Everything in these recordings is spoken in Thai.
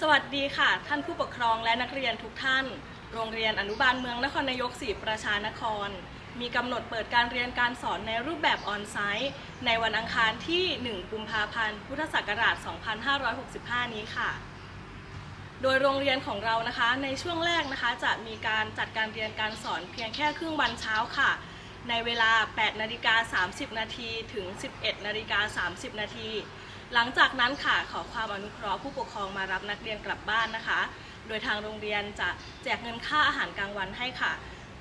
สวัสดีค่ะ ท่านผู้ปกครองและนักเรียนทุกท่าน โรงเรียนอนุบาลเมืองนครนายกศรีประชานคร มีกำหนดเปิดการเรียนการสอนในรูปแบบออนไซต์ ในวันอังคารที่ 1 กุมภาพันธ์ พุทธศักราช 2565 นี้ค่ะ โดยโรงเรียนของเรานะคะ ในช่วงแรกนะคะ จะมีการจัดการเรียนการสอนเพียงแค่ครึ่งวันเช้าค่ะ ในเวลา 8 นาฬิกา 30 นาทีถึง 11 นาฬิกา 30 นาที หลังจากนั้นค่ะขอความอนุเคราะห์ผู้ปกครองมารับนักเรียนกลับบ้านนะคะ โดยทางโรงเรียนจะแจกเงินค่าอาหารกลางวันให้ค่ะ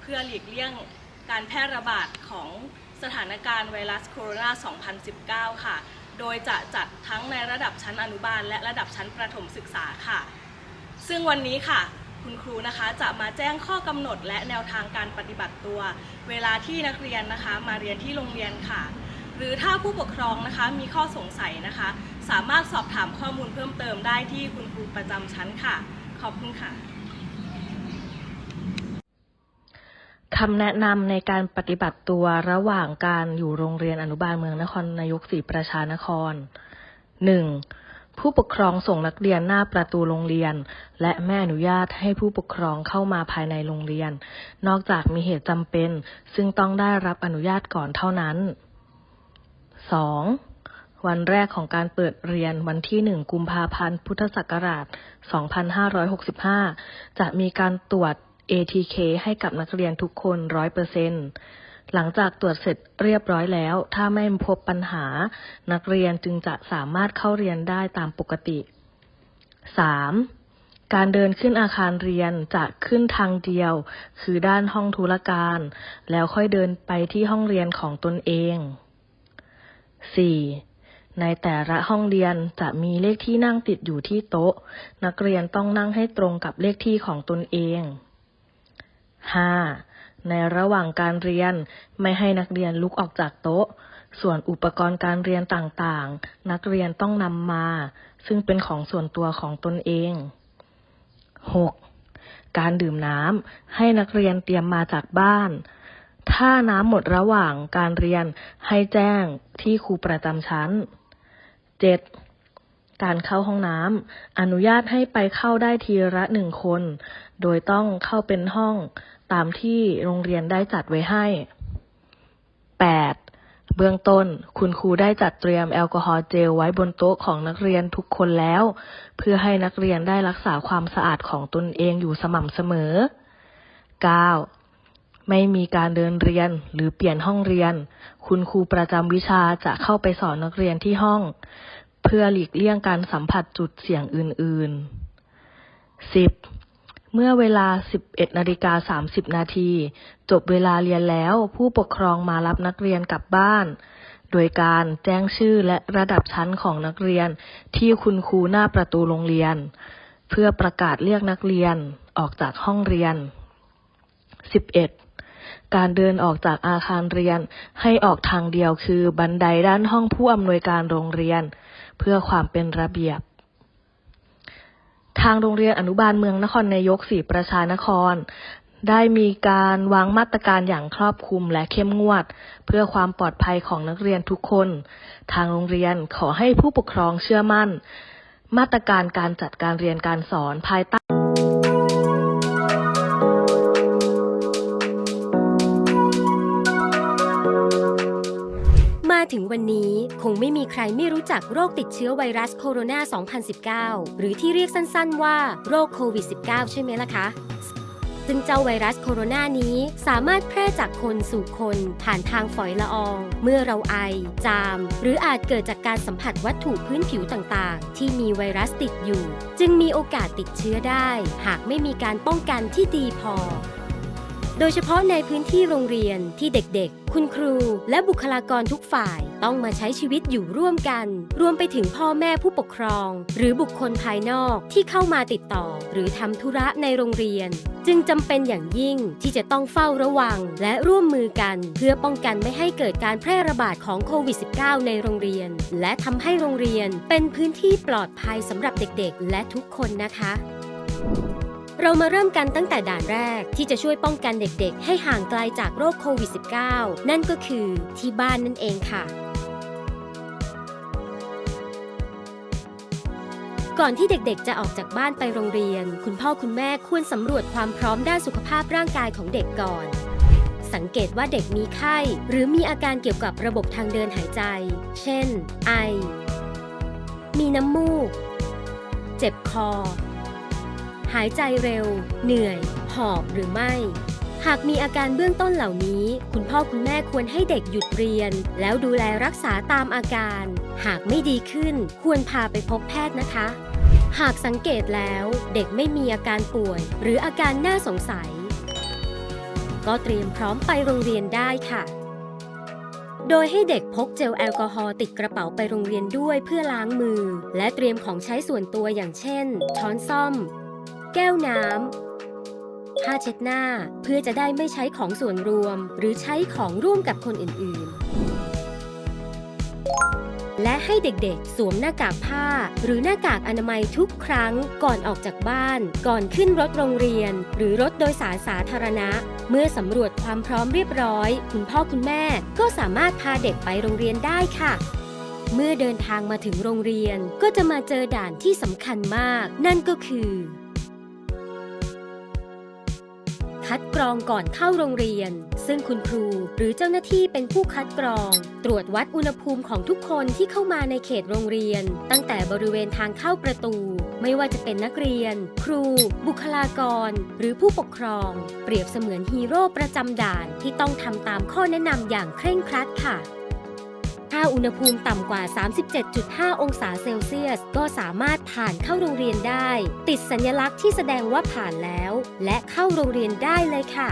เพื่อหลีกเลี่ยงการแพร่ระบาดของสถานการณ์ไวรัสโคโรนา 2019 ค่ะ โดยจะจัดทั้งในระดับชั้นอนุบาล และระดับชั้นประถมศึกษาค่ะ ซึ่งวันนี้ค่ะ คุณครูนะคะจะมาแจ้งข้อกำหนดและแนวทางการปฏิบัติตัว เวลาที่นักเรียนนะคะมาเรียนที่โรงเรียนค่ะ หรือถ้าผู้ปกครองนะคะมีข้อสงสัยนะคะ สามารถสอบถามข้อมูลเพิ่มเติมได้ที่คุณครูประจำชั้นค่ะ ขอบคุณค่ะคำแนะนำในการปฏิบัติตัวระหว่างการอยู่โรงเรียนอนุบาลเมืองนครนายกศรีประชานคร 1. ผู้ปกครองส่งนักเรียนหน้าประตูโรงเรียน และไม่อนุญาตให้ผู้ปกครองเข้ามาภายในโรงเรียน นอกจากมีเหตุจำเป็น ซึ่งต้องได้รับอนุญาตก่อนเท่านั้น 2. วันแรกของการเปิดเรียนวันที่ 1 กุมภาพันธ์ พุทธศักราช 2565 จะมีการตรวจ ATK ให้กับนักเรียนทุกคน 100%หลังจากตรวจเสร็จเรียบร้อยแล้ว ถ้าไม่พบปัญหา นักเรียนจึงจะสามารถเข้าเรียนได้ตามปกติ 3. การเดินขึ้นอาคารเรียนจะขึ้นทางเดียว คือด้านห้องธุรการ แล้วค่อยเดินไปที่ห้องเรียนของตนเอง 4. ในแต่ละห้องเรียนจะมีเลขที่นั่งติดอยู่ที่โต๊ะ นักเรียนต้องนั่งให้ตรงกับเลขที่ของตนเอง 5. ในระหว่างการเรียนไม่ให้นักเรียนลุกออกจากโต๊ะ ส่วนอุปกรณ์การเรียนต่างๆ นักเรียนต้องนำมา ซึ่งเป็นของส่วนตัวของตนเอง 6. การดื่มน้ำให้นักเรียนเตรียมมาจากบ้าน ถ้าน้ำหมดระหว่างการเรียนให้แจ้งที่ครูประจำชั้น 7. การเข้าห้องน้ำอนุญาตให้ไปเข้าได้ทีละหนึ่งคน โดยต้องเข้าเป็นห้องตามที่โรงเรียนได้จัดไว้ให้ 8. เบื้องต้นคุณครูได้จัดเตรียมแอลกอฮอล์เจลไว้บนโต๊ะของนักเรียนทุกคนแล้ว เพื่อให้นักเรียนได้รักษาความสะอาดของตนเองอยู่สม่ำเสมอ 9. ไม่มีการเดินเรียนหรือเปลี่ยนห้องเรียน คุณครูประจำวิชาจะเข้าไปสอนนักเรียนที่ห้อง เพื่อหลีกเลี่ยงการสัมผัสจุดเสี่ยงอื่น ๆ 10. เมื่อเวลา 11นาฬิกา30 นาที จบเวลาเรียนแล้วผู้ปกครองมารับนักเรียนกลับบ้าน โดยการแจ้งชื่อและระดับชั้นของนักเรียนที่คุณครูหน้าประตูโรงเรียน เพื่อประกาศเรียกนักเรียนออกจากห้องเรียน 11. การเดินออกจากอาคารเรียน ให้ออกทางเดียวคือบันไดด้านห้องผู้อำนวยการโรงเรียน เพื่อความเป็นระเบียบ ทางโรงเรียนอนุบาลเมืองนครนายกศรีประชานคร ได้มีการวางมาตรการอย่างครอบคลุมและเข้มงวด เพื่อความปลอดภัยของนักเรียนทุกคน ทางโรงเรียนขอให้ผู้ปกครองเชื่อมั่น มาตรการการจัดการเรียนการสอนภายใต้ ถึงวันนี้คงไม่มีใครไม่รู้จักโรคติดเชื้อไวรัสโคโรนา 2019 หรือที่เรียกสั้นๆว่าโรคโควิด -19 ใช่ไหมล่ะคะซึ่งเจ้าไวรัสโคโรนานี้สามารถแพร่จากคนสู่คนผ่านทางฝอยละออง เมื่อเราไอ จาม หรืออาจเกิดจากการสัมผัสวัตถุพื้นผิวต่างๆ ที่มีไวรัสติดอยู่ จึงมีโอกาสติดเชื้อได้ หากไม่มีการป้องกันที่ดีพอ โดยเฉพาะในพื้นที่โรงเรียนที่เด็กๆ คุณครู และบุคลากรทุกฝ่ายต้องมาใช้ชีวิตอยู่ร่วมกัน รวมไปถึงพ่อแม่ผู้ปกครอง หรือบุคคลภายนอกที่เข้ามาติดต่อ หรือทำธุระในโรงเรียน จึงจำเป็นอย่างยิ่งที่จะต้องเฝ้าระวัง และร่วมมือกัน เพื่อป้องกันไม่ให้เกิดการแพร่ระบาดของโควิด -19 ในโรงเรียน และทำให้โรงเรียนเป็นพื้นที่ปลอดภัยสำหรับเด็กๆ และทุกคนนะคะ เรามาเริ่มกันตั้งแต่ด่านแรกที่จะช่วยป้องกันเด็กๆ ให้ห่างไกลจากโรคโควิด -19 นั่นก็คือที่บ้านนั่นเองค่ะ ก่อนที่เด็กๆ จะออกจากบ้านไปโรงเรียน คุณพ่อคุณแม่ควรสำรวจความพร้อมด้านสุขภาพร่างกายของเด็กก่อน สังเกตว่าเด็กมีไข้ หรือมีอาการเกี่ยวกับระบบทางเดินหายใจ เช่น ไอ มีน้ำมูก เจ็บคอ หายใจเร็ว เหนื่อย หอบหรือไม่ หากมีอาการเบื้องต้นเหล่านี้ คุณพ่อคุณแม่ควรให้เด็กหยุดเรียน แล้วดูแลรักษาตามอาการ หากไม่ดีขึ้น ควรพาไปพบแพทย์นะคะ หากสังเกตแล้วเด็กไม่มีอาการป่วย หรืออาการน่าสงสัย ก็เตรียมพร้อมไปโรงเรียนได้ค่ะโดยให้เด็กพกเจลแอลกอฮอล์ติดกระเป๋าไปโรงเรียนด้วยเพื่อล้างมือ และเตรียมของใช้ส่วนตัวอย่างเช่น ช้อนซ่อม แก้วน้ำผ้าเช็ดหน้าเพื่อจะได้ไม่ใช้ของส่วนรวม หรือใช้ของร่วมกับคนอื่นๆ และให้เด็กๆ สวมหน้ากากผ้า หรือหน้ากากอนามัยทุกครั้งก่อนออกจากบ้าน ก่อนขึ้นรถโรงเรียน หรือรถโดยสารสาธารณะ เมื่อสำรวจความพร้อมเรียบร้อย คุณพ่อคุณแม่ก็สามารถพาเด็กไปโรงเรียนได้ค่ะเมื่อเดินทางมาถึงโรงเรียนก็จะมาเจอด่านที่สำคัญมาก นั่นก็คือ คัดกรองก่อนเข้าโรงเรียน ซึ่งคุณครูหรือเจ้าหน้าที่เป็นผู้คัดกรอง ตรวจวัดอุณหภูมิของทุกคนที่เข้ามาในเขตโรงเรียน ตั้งแต่บริเวณทางเข้าประตู ไม่ว่าจะเป็นนักเรียน ครู บุคลากร หรือผู้ปกครอง เปรียบเสมือนฮีโร่ประจำด่านที่ต้องทำตามข้อแนะนำอย่างเคร่งครัดค่ะ ถ้าอุณหภูมิต่ำกว่า 37.5 องศาเซลเซียส ก็สามารถผ่านเข้าโรงเรียนได้ ติดสัญลักษณ์ที่แสดงว่าผ่านแล้ว และเข้าโรงเรียนได้เลยค่ะ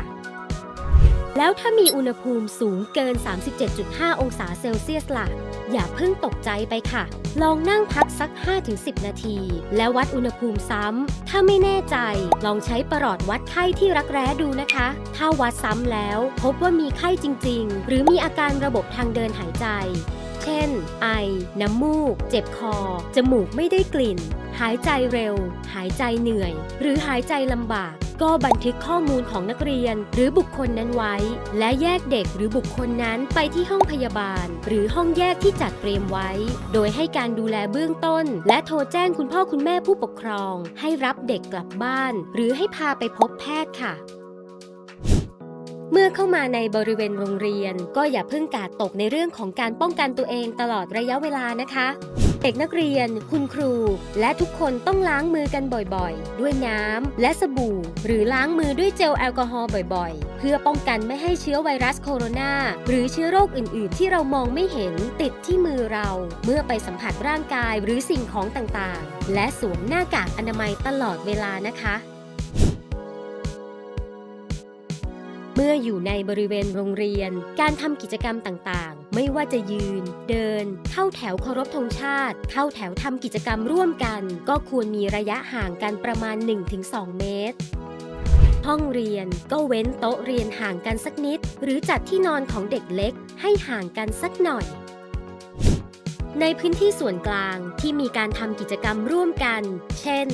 แล้วถ้ามีอุณหภูมิสูงเกิน 37.5 องศาเซลเซียสล่ะ อย่าเพิ่งตกใจไปค่ะ ลองนั่งพักสัก 5-10 นาที แล้ววัดอุณหภูมิซ้ำ ถ้าไม่แน่ใจ ลองใช้ประหลอดวัดไข้ที่รักแร้ดูนะคะ ถ้าวัดซ้ำแล้ว พบว่ามีไข้จริง ๆ หรือมีอาการระบบทางเดินหายใจ เช่น ไอ น้ำมูก เจ็บคอ จมูกไม่ได้กลิ่น หายใจเร็ว หายใจเหนื่อย หรือหายใจลำบาก ก็บันทึกข้อมูลของนักเรียนหรือบุคคลนั้นไว้ และแยกเด็กหรือบุคคลนั้นไปที่ห้องพยาบาล หรือห้องแยกที่จัดเตรียมไว้ โดยให้การดูแลเบื้องต้น และโทรแจ้งคุณพ่อคุณแม่ผู้ปกครอง ให้รับเด็กกลับบ้าน หรือให้พาไปพบแพทย์ค่ะ เมื่อเข้ามาในบริเวณโรงเรียน ก็อย่าเพิ่งกาดตกในเรื่องของการป้องกันตัวเองตลอดระยะเวลานะคะ เด็กนักเรียน คุณครู และทุกคนต้องล้างมือกันบ่อยๆ ด้วยน้ำและสบู่ หรือล้างมือด้วยเจลแอลกอฮอล์บ่อยๆ เพื่อป้องกันไม่ให้เชื้อไวรัสโคโรนาหรือเชื้อโรคอื่นๆ ที่เรามองไม่เห็นติดที่มือเรา เมื่อไปสัมผัสร่างกายหรือสิ่งของต่างๆ และสวมหน้ากากอนามัยตลอดเวลานะคะ มื่ออยู่ในบริเวณโรงเรียน การทำกิจกรรมต่างๆ ไม่ว่าจะยืน เดิน เข้าแถวเคารพธงชาติ เข้าแถวทำกิจกรรมร่วมกัน ก็ควรมีระยะห่างกันประมาณ 1-2 เมตรห้องเรียนก็เว้นโต๊ะเรียนห่างกันสักนิด หรือจัดที่นอนของเด็กเล็กให้ห่างกันสักหน่อย ในพื้นที่ส่วนกลางที่มีการทำกิจกรรมร่วมกัน เช่น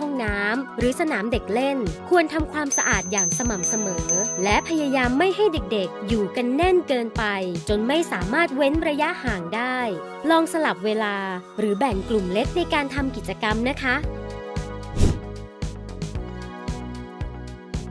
ห้องน้ำหรือสนามเด็กเล่น ควรทำความสะอาดอย่างสม่ำเสมอ และพยายามไม่ให้เด็กๆ อยู่กันแน่นเกินไป จนไม่สามารถเว้นระยะห่างได้ ลองสลับเวลา หรือแบ่งกลุ่มเล็กในการทำกิจกรรมนะคะ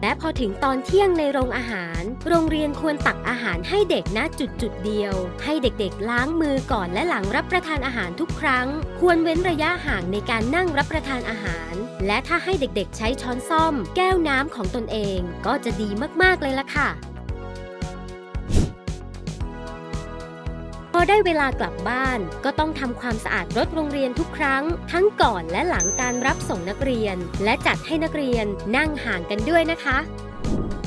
และพอถึงตอนเที่ยงในโรงอาหาร โรงเรียนควรตักอาหารให้เด็กณจุดจุดเดียว ให้เด็กๆ ล้างมือก่อนและหลังรับประทานอาหารทุกครั้ง ควรเว้นระยะห่างในการนั่งรับประทานอาหาร และถ้าให้เด็กๆ ใช้ช้อนซ่อม แก้วน้ำของตนเอง ก็จะดีมากๆเลยล่ะค่ะ อได้เวลากลับบ้าน ก็ต้องทำความสะอาดรถโรงเรียนทุกครั้ง ทั้งก่อนและหลังการรับส่งนักเรียน และจัดให้นักเรียนนั่งห่างกันด้วยนะคะ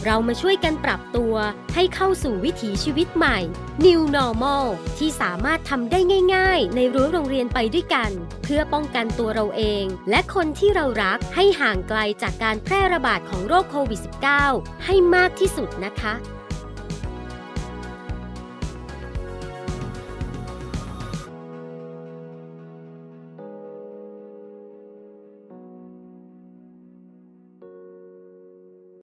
เรามาช่วยกันปรับตัวให้เข้าสู่วิถีชีวิตใหม่ New Normal ที่สามารถทำได้ง่าย ๆ ในรั้วโรงเรียนไปด้วยกัน เพื่อป้องกันตัวเราเอง และคนที่เรารักให้ห่างไกลจากการแพร่ระบาดของโรคโควิด -19 ให้มากที่สุดนะคะ